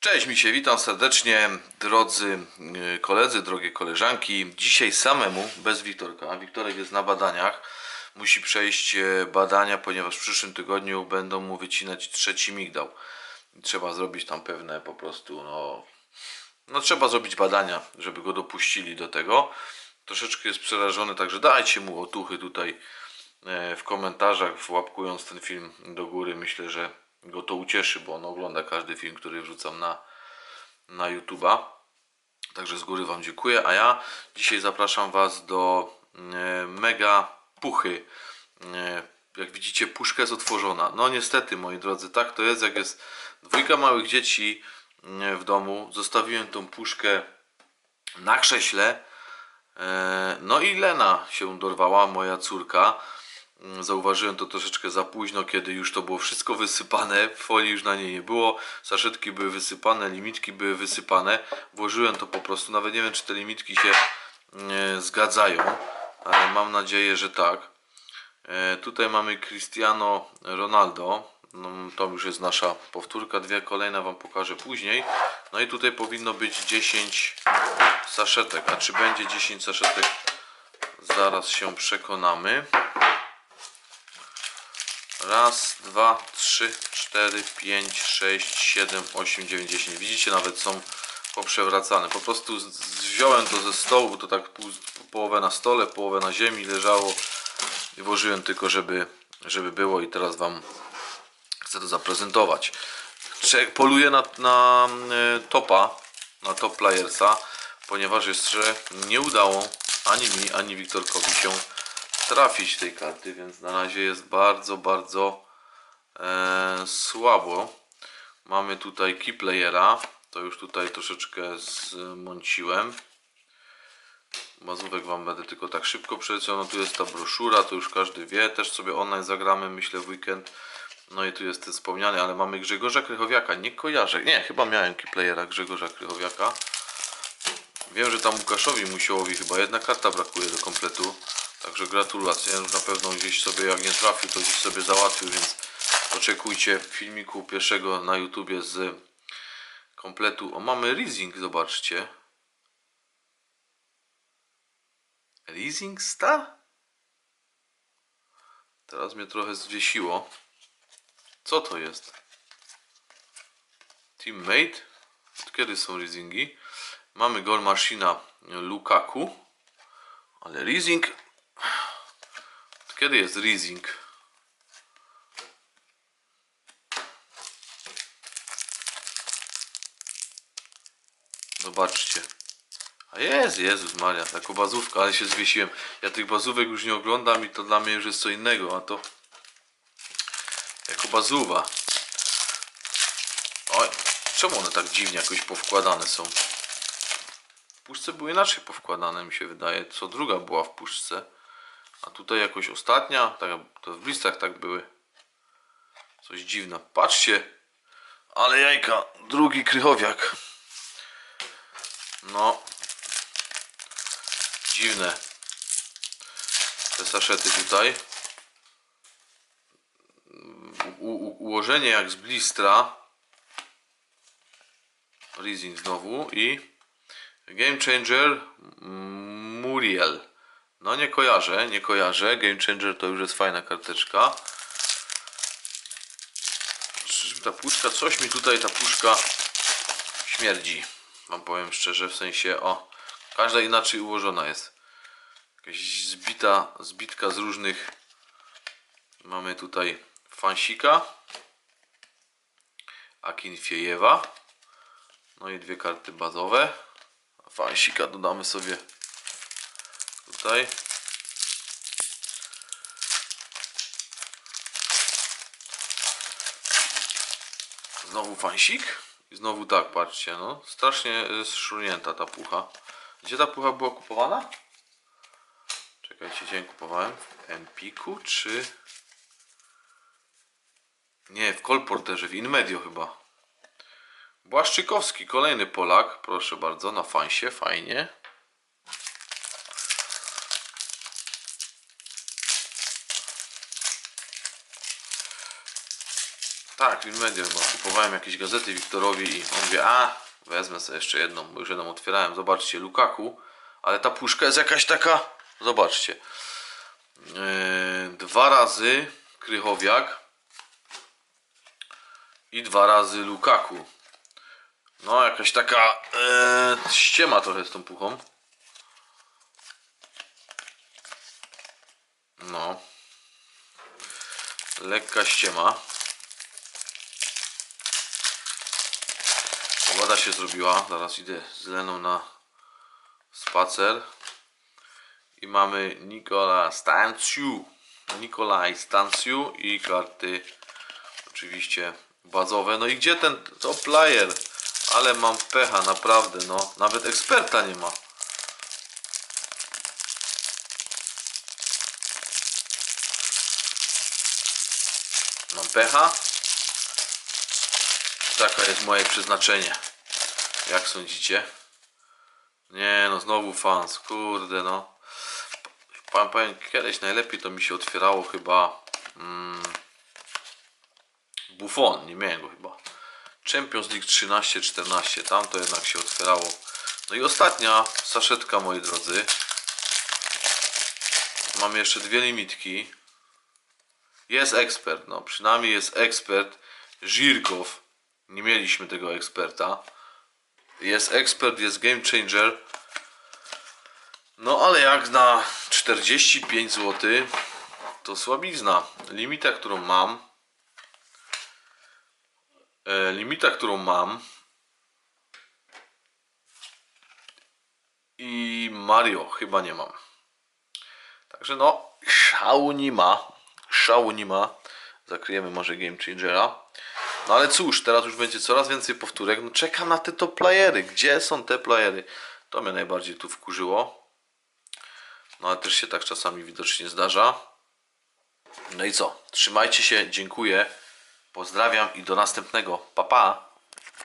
Cześć mi się, witam serdecznie drodzy y, koledzy, drogie koleżanki. Dzisiaj samemu, bez Wiktorka. Wiktorek jest na badaniach. Musi przejść e, badania, ponieważ w przyszłym tygodniu będą mu wycinać trzeci migdał. Trzeba zrobić tam pewne po prostu, no, no trzeba zrobić badania, żeby go dopuścili do tego. Troszeczkę jest przerażony, także dajcie mu otuchy tutaj e, w komentarzach, łapkując ten film do góry. Myślę, że go to ucieszy, bo on ogląda każdy film, który wrzucam na, na YouTube'a. Także z góry Wam dziękuję. A ja dzisiaj zapraszam Was do e, mega puchy. E, jak widzicie, puszka jest otworzona. No niestety, moi drodzy, tak to jest, jak jest dwójka małych dzieci e, w domu. Zostawiłem tą puszkę na krześle. No i Lena się dorwała, moja córka. Mm, Zauważyłem to troszeczkę za późno, kiedy już to było wszystko wysypane, folii już na niej nie było, saszetki były wysypane, limitki były wysypane. Włożyłem to po prostu, nawet nie wiem czy te limitki się e, zgadzają, ale mam nadzieję, że tak. E, Tutaj mamy Cristiano Ronaldo. No, to już jest nasza powtórka, dwie kolejne Wam pokażę później. No i tutaj powinno być 10 saszetek. A czy będzie 10 saszetek? Zaraz się przekonamy. Raz, dwa, trzy, cztery, pięć, sześć, siedem, osiem, dziewięć, dziesięć. Widzicie, nawet są poprzewracane. Po prostu wziąłem to ze stołu, bo to tak pół, połowę na stole, połowę na ziemi leżało i włożyłem tylko, żeby, żeby było i teraz Wam chcę to zaprezentować. Poluję na, na e, topa, na top playersa, ponieważ jeszcze nie udało ani mi, ani Wiktorkowi się trafić tej karty, więc na razie jest bardzo, bardzo e, słabo. Mamy tutaj key playera, to już tutaj troszeczkę zmąciłem. Bazówek Wam będę tylko tak szybko przeleciał. No tu jest ta broszura, to już każdy wie. Też sobie online zagramy, myślę, w weekend. No i tu jest ten wspomniany, ale mamy Grzegorza Krychowiaka. Nie kojarzę. Nie, chyba miałem keyplayera Grzegorza Krychowiaka. Wiem, że tam Łukaszowi Musiołowi chyba jedna karta brakuje do kompletu. Także gratulacje. Na pewno gdzieś sobie, jak nie trafił, to gdzieś sobie załatwił, więc oczekujcie filmiku pierwszego na YouTubie z kompletu. O, mamy leasing, zobaczcie. Leasing Star? Teraz mnie trochę zwiesiło. Co to jest? Teammate? Od kiedy są leasingi? Mamy gol maszyna Lukaku. Ale leasing? Kiedy jest leasing? Zobaczcie. A jest, Jezus Maria, jako bazówka, ale się zwiesiłem. Ja tych bazówek już nie oglądam i to dla mnie już jest co innego, a to jako bazuwa. Oj, czemu one tak dziwnie jakoś powkładane są? W puszce były inaczej powkładane, mi się wydaje. Co druga była w puszce. A tutaj jakoś ostatnia, tak, to w listach tak były. Coś dziwne. Patrzcie, ale jajka, drugi krychowiak. No, dziwne te saszety tutaj. U, u, ułożenie jak z blistra. Leasing znowu i Game Changer Muriel. No nie kojarzę, nie kojarzę. Game Changer to już jest fajna karteczka. Ta puszka, coś mi tutaj ta puszka śmierdzi. Wam powiem szczerze, w sensie o, każda inaczej ułożona jest. Jakaś zbita, zbitka z różnych. Mamy tutaj fansika. Akinfiejewa. No i dwie karty bazowe. Fansika dodamy sobie tutaj. Znowu fansik. I znowu tak, patrzcie, no. Strasznie jest szurnięta ta pucha. Gdzie ta pucha była kupowana? Czekajcie, gdzie ją kupowałem? W Empiku czy... Nie, w Kolporterze, w Inmedio chyba. Błaszczykowski, kolejny Polak, proszę bardzo, na fansie, fajnie. Tak, Winmedia chyba. Kupowałem jakieś gazety Wiktorowi i on wie, a wezmę sobie jeszcze jedną, bo już jedną otwierałem. Zobaczcie, Lukaku, ale ta puszka jest jakaś taka, zobaczcie. Yy, dwa razy Krychowiak i dwa razy Lukaku. No, jakaś taka yy, ściema trochę z tą puchą. No. Lekka ściema. Woda się zrobiła. Zaraz idę z Leną na spacer. I mamy Nikola Stanciu. Nikolaj Stanciu i karty oczywiście bazowe. No i gdzie ten to player? Ale mam pecha, naprawdę, no. Nawet eksperta nie ma. Mam pecha. Taka jest moje przeznaczenie. Jak sądzicie? Nie no, znowu fans, kurde no. Powiem, powiem kiedyś najlepiej to mi się otwierało chyba mm, Buffon, nie miałem go chyba. Champions League 13-14, tam to jednak się otwierało. No i ostatnia saszetka moi drodzy. Mamy jeszcze dwie limitki. Jest ekspert, no przynajmniej jest ekspert. Żirkow. Nie mieliśmy tego eksperta. Jest ekspert, jest game changer. No ale jak na 45 zł to słabizna. Limita, którą mam. E, limita, którą mam. I Mario chyba nie mam. Także no, szału nie ma. Szału nie ma. Zakryjemy może Game Changera. No ale cóż, teraz już będzie coraz więcej powtórek. No czekam na te top playery. Gdzie są te playery? To mnie najbardziej tu wkurzyło. No ale też się tak czasami widocznie zdarza. No i co? Trzymajcie się, dziękuję. Pozdrawiam i do następnego. Pa pa!